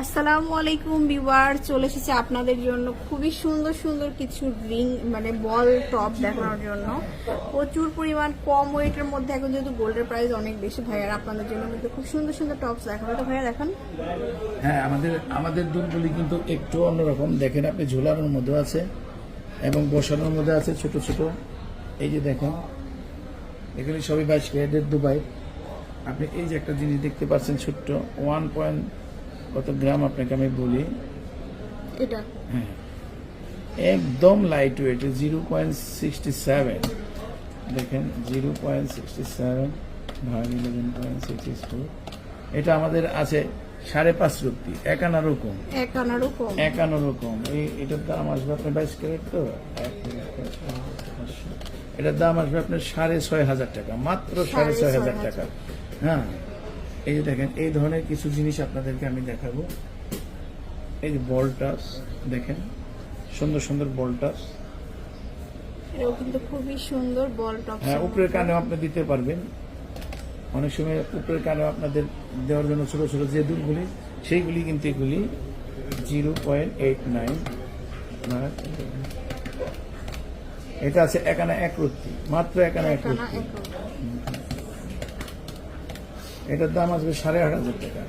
আসসালামু আলাইকুম বিবার চলে এসেছে আপনাদের জন্য খুবই সুন্দর সুন্দর কিছু রিং মানে বল টপ দেখানোর জন্য। প্রচুর পরিমাণ কম ওয়েটের মধ্যে, এখন যেহেতু গোল্ডের প্রাইস অনেক বেশি, ভাইয়ার আপনাদের জন্য কিন্তু খুব সুন্দর সুন্দর টপস দেখানো তো ভাইয়া, দেখান। হ্যাঁ আমাদের আমাদের দুধগুলি কিন্তু একটু অন্যরকম। দেখেন আপনি ঝোলানোর মধ্যে আছে এবং বসানোর মধ্যে আছে ছোট ছোট। এই যে দেখেন, এগুলি সবই বাইশ ক্যারেটের দুবাই। আপনি এই যে একটা জিনিস দেখতে পাচ্ছেন ছোট্ট ওয়ান পয়েন্ট কত গ্রাম আপনাকে আমি বলি? এটা? হ্যাঁ। একদম light weight zero point sixty seven দেখেন জিরো পয়েন্ট সিক্সটি সেভেন ভাগ ইলেভেন পয়েন্ট সিক্সটি টু এটা আমাদের আছে সাড়ে পাঁচ রুপি একানা রকম। এক আনারও কম রকম। এই এটার দাম আসবে আপনার বাইশ ক্যারেট তো। এটার দাম আসবে আপনার সাড়ে ছয় হাজার টাকা মাত্র সাড়ে ছয় হাজার। টাকা। হ্যাঁ। এই যে দেখেন এই ধরনের কিছু জিনিস আপনাদেরকে আমি দেখাবো। এই যে বল টাস দেখেন সুন্দর সুন্দর বল টাস এটাও কিন্তু খুবই সুন্দর বল টপ হ্যাঁ উপরের কানেও আপনি দিতে পারবেন। অনেক সময় উপরের কানেও আপনাদের দেওয়ার জন্য ছোট ছোট যে সেইগুলি কিন্তু এগুলি জিরো পয়েন্ট এইট নাইন এটা আছে একানা এক রত্তি মাত্র একানা এক একানা রত্তি। এক এটার দাম আসবে সাড়ে আট হাজার টাকা।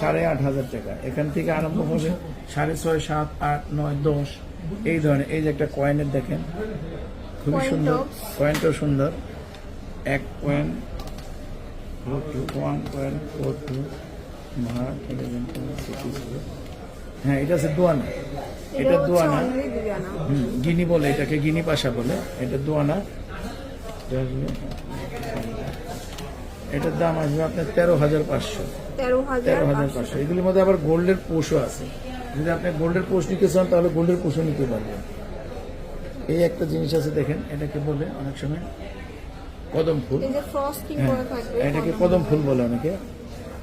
সাড়ে আট হাজার। টাকা। এখান থেকে আরম্ভ হবে সাড়ে ছয় সাত আট নয় দশ। এই ধরনের এই যে একটা কয়েনের দেখেন খুবই সুন্দর। কয়েনটাও সুন্দর। এক four two one point four two হ্যাঁ এটা আছে দোয়ানা। এটা দোয়ানা। হুম, গিনি বলে এটাকে গিনি পাশা বলে। এটা দোয়ানা। এটার দাম আসবে আপনার তেরো হাজার পাঁচশো। তেরো হাজার পাঁচশো। এগুলির মধ্যে আবার গোল্ডের পোষও আছে। যদি আপনি গোল্ডের পোষ নিতে চান তাহলে গোল্ডের পোষও নিতে পারবেন। এই একটা জিনিস আছে দেখেন এটাকে বলে অনেক সময় কদম ফুল। হ্যাঁ এটাকে কদম ফুল বলে অনেকে।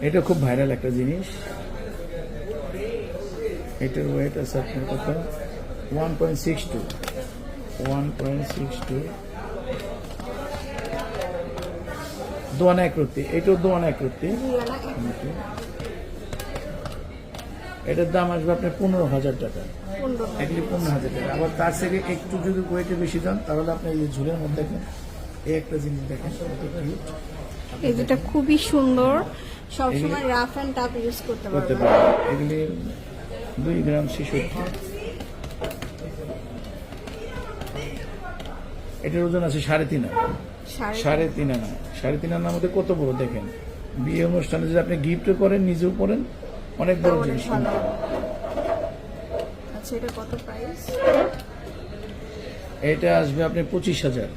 এটা খুব ভাইরাল একটা জিনিস। এটার ওয়েট আছে আপনার কত? One point six two one point six two দোয়ানা একরত্তি এটাও দোয়ানা দুই এটার দাম আসবে আপনার পনেরো হাজার টাকা। পনেরো পনেরো হাজার টাকা। আবার তার থেকে একটু যদি ওয়েটে বেশি যান তাহলে আপনি এই ঝুলের মধ্যে দেখেন এই একটা জিনিস দেখেন। এই যেটা খুবই সুন্দর সবসময় রাফ অ্যান্ড টাফ ইউজ করতে পারবেন। এগুলি দুই গ্রাম ছেষট্টি। এটার ওজন আছে সাড়ে তিন সাড়ে তিন আনা সাড়ে তিন আনার মধ্যে কত বড়? দেখেন বিয়ে অনুষ্ঠানে যদি আপনি গিফটও করেন নিজেও করেন অনেক বড় জিনিস কিন্তু। আচ্ছা এটা কত প্রাইস এটা আসবে আপনি পঁচিশ হাজার।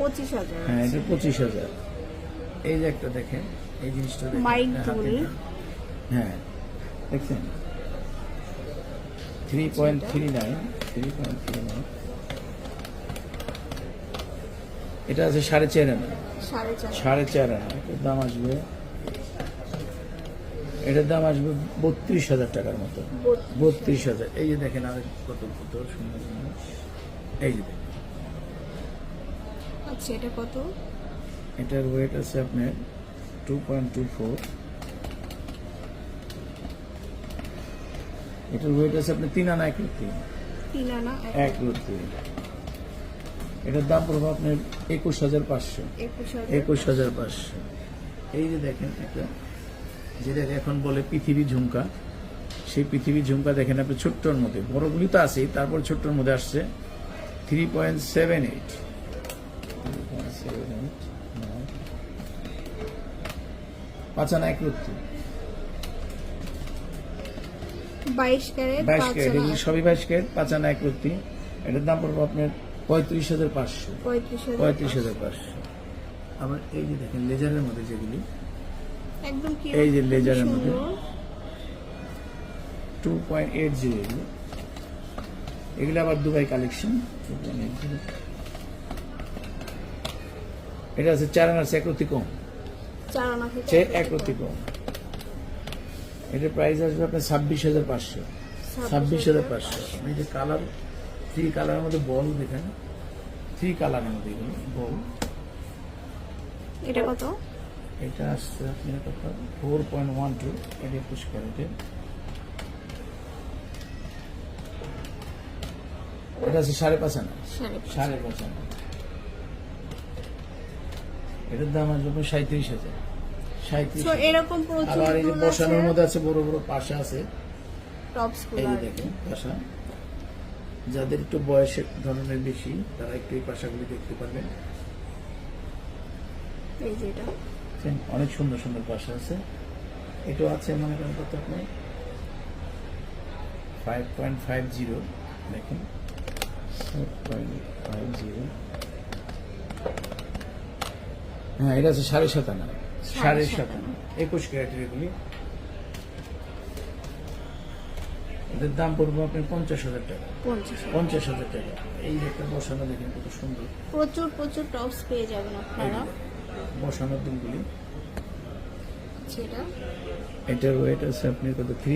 পঁচিশ হাজার হ্যাঁ এটা পঁচিশ হাজার। এই যে একটা দেখেন এই জিনিসটা মাইক। হ্যাঁ দেখছেন? Three point three nine three point three nine এটা আছে সাড়ে চার আনা। সাড়ে চার আনা। এটার দাম আসবে এটার দাম আসবে বত্রিশ হাজার টাকার মতো। বত্রিশ। হাজার। এই যে দেখেন আর কত কত সুন্দর এই যে দেখেন। আচ্ছা এটা কত? এটার ওয়েট আছে আপনার টু পয়েন্ট টু ফোর এটার ওয়েট আছে আপনার তিন আনা এক রুটি। তিন আনা এক রুটি। এটার দাম পড়বে আপনার একুশ হাজার পাঁচশো। একুশ হাজার। পাঁচশো। এই যে দেখেন একটা যেটা এখন বলে পৃথিবী ঝুমকা। সেই পৃথিবী ঝুমকা দেখেন আপনি ছোট্টর মধ্যে বড়গুলি তো আছেই তারপর ছোট্টর মধ্যে আসছে থ্রি পয়েন্ট সেভেন এইট। পাঁচানা এক রুটি বাইশ ক্যারেট বাইশ ক্যারেট এগুলি সবই বাইশ ক্যারেট পাঁচানা এক রুটি এটার দাম পড়বে আপনার পঁয়ত্রিশ হাজার পাঁচশো। পঁয়ত্রিশ হাজার পাঁচশো। আবার এই যে দেখেন লেজারের মধ্যে যেগুলি এই যে লেজারের মধ্যে। টু পয়েন্ট এইট জিরো এগুলো। এগুলো আবার Dubai collection two point eight zero এটা আছে চার আনার চেয়ে এক কম। চার আনা থেকে সে এক রতি কম। এটার প্রাইস আসবে আপনার ছাব্বিশ হাজার পাঁচশো। ছাব্বিশ হাজার পাঁচশো। এই যে কালার থ্রি কালারের মধ্যে বল দেখেন। থ্রি কালারের মধ্যে এগুলো বল। এটা কত? এটা আসছে আপনি কত ফোর পয়েন্ট ওয়ান টু এটা পুশ করে এটা আছে সাড়ে পাঁচ আনা। সাড়ে পাঁচ। আনা। এটার দাম আসবে সাঁত্রিশ হাজার। সাঁত্রিশ এরকম এই যে বসানোর মধ্যে আছে বড় বড় পাশে আছে। এই দেখেন পাশা। যাদের একটু বয়সের ধরনের বেশি তারা একটু এই পাশাগুলি দেখতে পারবেন। এই যে এটা। অনেক সুন্দর সুন্দর পাশা আছে। এটাও আছে মনে করেন কত আপনি ফাইভ পয়েন্ট ফাইভ জিরো দেখেন। হ্যাঁ এটা আছে সাড়ে সাত আনা সাড়ে সাত আনা একুশ ক্যারেটের এগুলি। এদের দাম পড়বে আপনি পঞ্চাশ হাজার টাকা। পঞ্চাশ হাজার। টাকা। এই একটা বসানো দেখেন কত সুন্দর। প্রচুর প্রচুর টপস পেয়ে যাবেন আপনারা। বসানোর দিনগুলি। এটার ওয়েট আছে আপনি কত? থ্রি